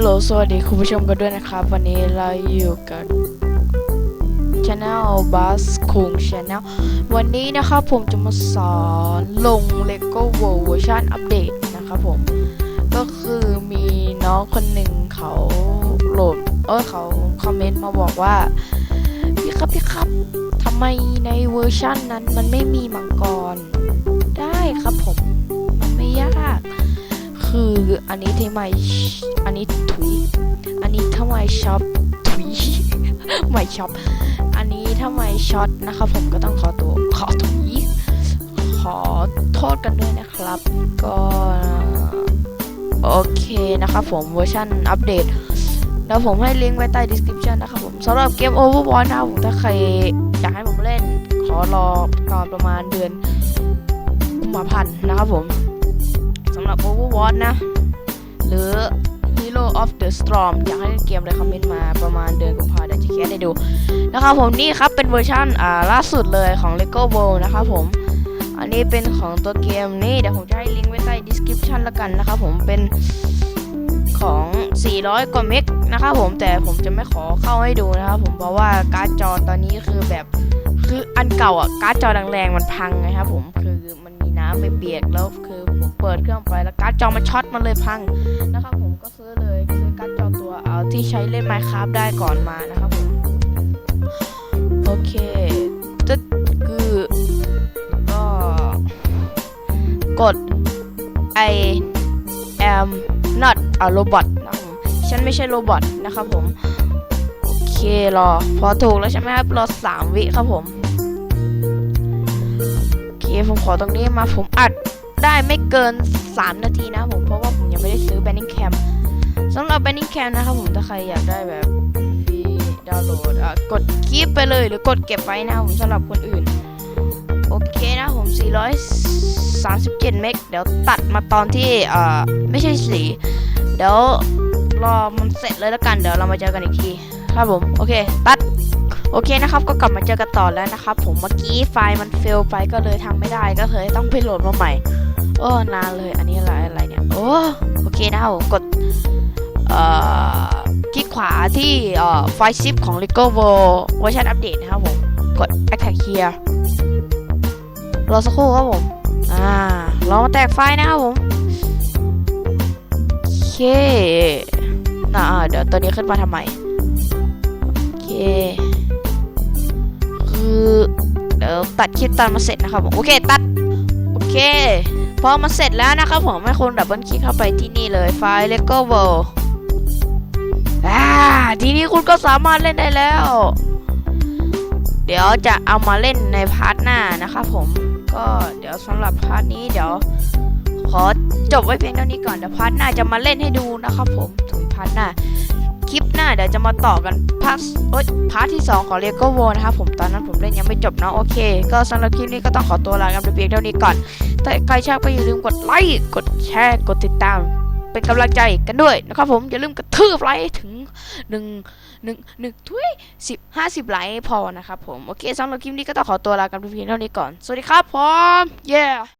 ลโหลสวัสดีคุณผู้ชมกันด้วยนะครับ วันนี้เราอยู่กับ Channel Bus คุง Channel วันนี้นะครับผมจะมาสอนลง Lego World เวอร์ชันอัปเดตนะครับผม ก็คือมีน้องคนหนึ่งเขาโหลดเออเขาคอมเมนต์มาบอกว่า พี่ครับพี่ครับทำไมในเวอร์ชันนั้นมันไม่มีมังกร ได้ครับผม คืออันนี้ทำไมอันนี้ถุย อันนี้ทำไมช็อปถุยไม่ช็อปอันนี้ทำไมช็อตนะครับผมก็ต้องขอตัวขอถุยขอโทษกันด้วยนะครับ ก็โอเคนะครับผมเวอร์ชันอัปเดตแล้วผมให้ลิงก์ไว้ใต้ description นะครับผมสำหรับเกม Overwatch นะครับผมถ้าใครอยากให้ผมเล่น ขอรอก่อนประมาณเดือนกุมภาพันธ์นะครับผม หรับ Overwatch นะ หรือ Hero of the Storm อยากให้เล่นเกมอะไรคอมเมนต์มาประมาณเดือนกุมภาพันธ์เดี๋ยวจะแคสให้ดูนะครับผมนี่ครับเป็นเวอร์ชันอ่าล่าสุดเลยของ Lego World นะครับผม อันนี้เป็นของตัวเกมนี่เดี๋ยวผมจะให้ลิงก์ไว้ใต้ description แล้วกันนะครับผมเป็นของ 400 กว่าเมกนะครับผมแต่ผมจะไม่ขอเข้าให้ดูนะครับผมเพราะว่าการ์ดจอตอนนี้คือแบบคืออันเก่าอะการ์ดจอแรงๆมันพังไงครับผมคือมัน น้ำไปเปียกแล้วคือผมเปิดเครื่องไปแล้วการ์ดจอมันช็อตมันเลยพังนะครับผมก็ซื้อเลยซื้อการ์ดจอตัวเอาที่ใช้เล่น Minecraft ได้ก่อนมานะครับผมโอเคจะคือก็กด I am not a robot นะครับผมฉันไม่ใช่โรบอทนะครับผม โอเครอ พอถูกแล้วใช่ไหมครับ รอสามวิครับผม ผมขอตรงนี้มาผมอัดได้ไม่เกิน 3 นาทีนะผมเพราะว่าผมยังไม่ได้ซื้อ Banning Cam สำหรับ Banning Cam นะครับผมถ้าใครอยากได้แบบฟรีดาวน์โหลดอะกดคลิปไปเลยหรือกดเก็บไว้นะผมสำหรับคนอื่น โอเคนะผม 437 เมกเดี๋ยวตัดมาตอนที่อ่อไม่ใช่สีเดี๋ยวรอมันเสร็จเลยแล้วกันเดี๋ยวเรามาเจอกันอีกทีครับผม โอเค ตัด โอเคนะครับก็กลับมาเจอกันต่อแล้วนะครับ ผมเมื่อกี้ไฟล์มันเฟลไปก็เลยทำไม่ได้ก็เลยต้องไปโหลดมาใหม่โอ้นานเลยอันนี้อะไรอะไรเนี่ยโอ้โอเคนะผมกดเอ่อคลิกขวาที่เอ่อไฟล์ซิปของ Lego World เวอร์ชันอัปเดตนะครับผมกด Attack here รอสักครู่ครับผมอ่าลองมาแตกไฟล์นะครับผมโอเคน่าเดี๋ยวตัวนี้ขึ้นมาทำไมโอเค ตัดคลิปตอนมาเสร็จนะครับผมโอเคตัดโอเคพอมาเสร็จแล้วนะครับผมให้คุณดับเบิลคลิกเข้าไปที่นี่เลยไฟล์ Lego World อ่าทีนี้คุณก็สามารถเล่นได้แล้ว เดี๋ยวจะเอามาเล่นในพาร์ทหน้านะครับผมก็เดี๋ยวสำหรับพาร์ทนี้เดี๋ยวขอจบไว้เพียงเท่านี้ก่อนเดี๋ยวพาร์ทหน้าจะมาเล่นให้ดูนะครับผมถึงพาร์ทหน้า หน้าเดี๋ยวจะมาต่อกันพาร์ทเอ้ยพาร์ทที่ 2 ของเลโก้ o นะครับผมตอนนั้นผมเล่นยังไม่จบเนาะโอเค ก็สำหรับคลิปนี้ก็ต้องขอตัวลากันไปเพียงเท่านี้ก่อนถ้าใครชอบก็อย่าลืมกดไลค์กดแชร์กดติดตาม เป็นกำลังใจกันด้วยนะครับผมอย่าลืมกระทืบไลค์ถึงหนึ่งหนึ่งหนึ่งทุยสิบห้าสิบไลค์พอนะครับผมโอเคสำหรับคลิปนี้ก็ต้องขอตัวลากันไปเพียงเท่านี้ก่อนสวัสดีครับผมเย้